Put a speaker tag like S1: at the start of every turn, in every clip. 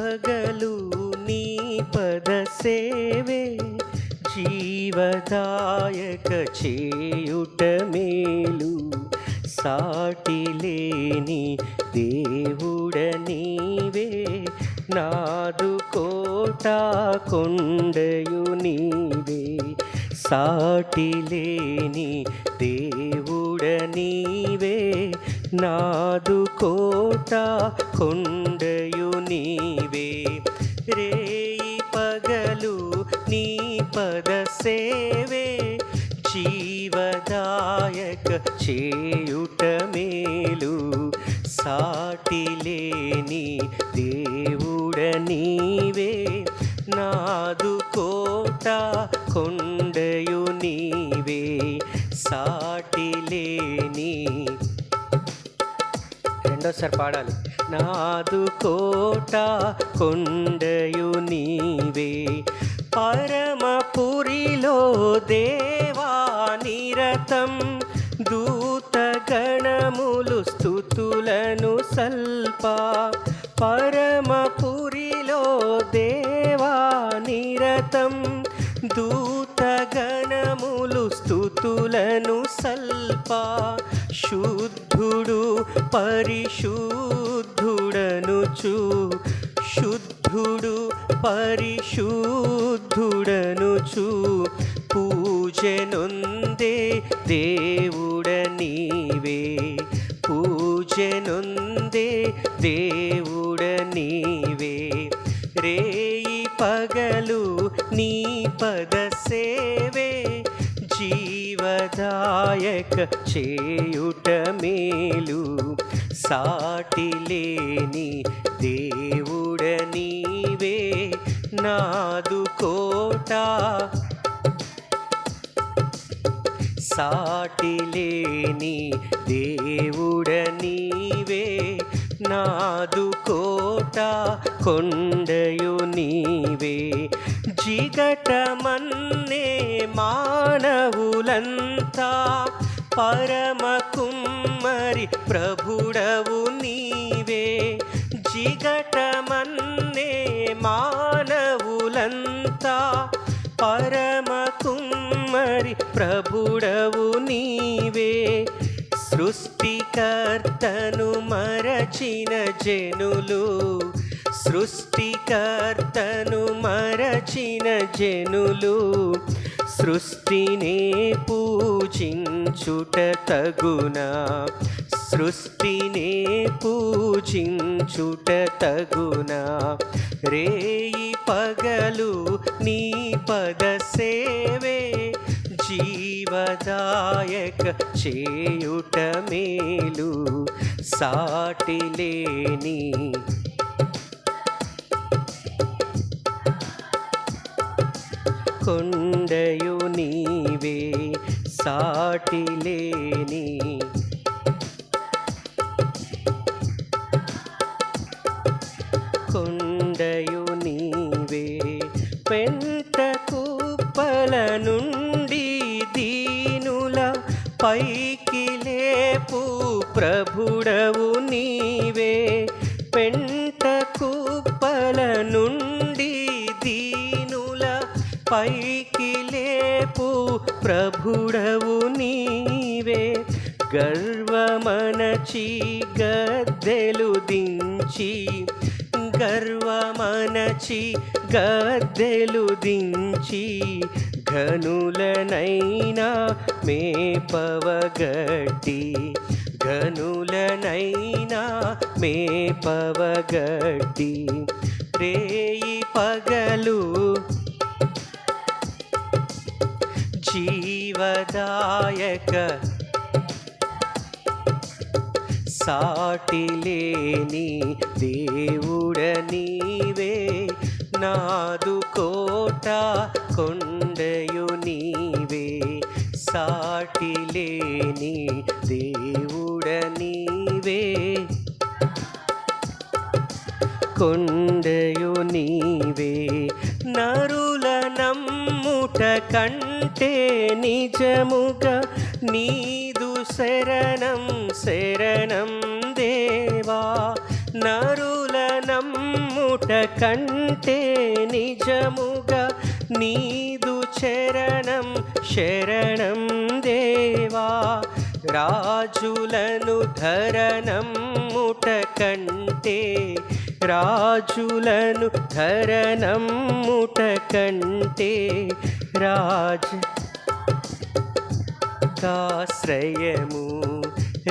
S1: పగలు నీ పద సేవే జీవదాయక చేయుట మేలు. సాటి లేని దేవుడ నీవే నాదు కోట కొండయు నీవే. సాటి లేని దేవుడ నీవే నాదు కోట కొండయు నీవే. రేయి పగలు నీ పద సేవే. జీవదాయక చేయుట మేలు. సాటి లేని దేవుడ నీవే. నాదు కోట కొండయు నీవే. సాటి లేని రెండోసారి పాడాలి. నాదు కోట కొండయు నీవే పరమపురిలో దేవా నిరతం దూత గణములు స్థుతులను సల్ప పరమపురిలో దేవా నిరతం దూత స్థుతులను సల్ప శుద్ధుడు పరిశుద్ధుడనుచు శుద్ధుడు పరిశుద్ధుడనుచు పూజనొందే దేవుడ నీవే. పూజనుందే దేవుడ నీవే. రేయి పగలు నీ పదసే సేవే చేయుట మేలు. సాటి లేని దేవుడ నీవే నాదు కోట. సాటి లేని దేవుడ నీవే నాదు కోట. కొండయు నీ జిగటమన్నే మానవులంతా పరమ కుమ్మరి ప్రభుడవు నీవే. జిగటమన్నే మానవులంతా పరమ కుమ్మరి ప్రభుడవు నీవే. సృష్టికర్తను మరచిన జనులు సృష్టికర్తను మరచిన జనులు సృష్టినే పూజించుట తగునా. సృష్టినే పూజించుట తగునా. రేయి పగలు నీ పద సేవే జీవదాయక చేయుట మేలు. సాటి కొండయు నీవే సాటిలేని కొండయు నీవే పెంట కుప్పల నుండి దీనుల పైకి లేపు ప్రభుడవు నీ ప్రభుడవు నీవే గర్వమనచి గద్దెలు దించి గర్వమనచి గద్దెలు దించి ఘనులనైనా మే మేపవగట్టి ఘనులనైనా మే మేపవగట్టి రేయి పగలు జీవదాయక సాటిలేని దేవుడ నీవే. నాదు కోట కొండయు నీవే. సాటి లేని దేవుడ నీవే. కొండయు నీవే. నరుల నమ్ముట కండ అంటే నిజముగా నీదు శరణం శరణం దేవా. నరుల నమ్ముట కంటే నిజముగా నీదు చరణం శరణం దేవా. రాజులను ధరనమ్ముట కంటే రాజులను ధరనమ్ముట కంటే రాజ నాకాశ్రయము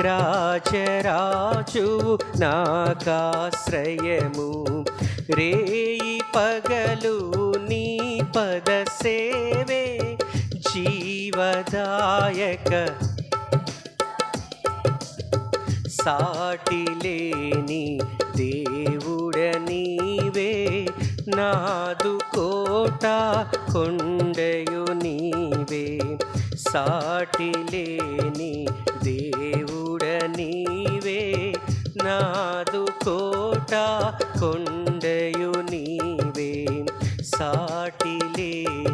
S1: రాజరాజు నాకాశ్రయము. రేయి పగలు నీ పద సేవే జీవదాయక. సాటిలేని దేవుడ నీవే నాదు కోట కొండయు నీవే. సాటిలేని దేవుడ నీవే. నాదు కోట కొండయు నీవే. సాటిలేని దేవుడ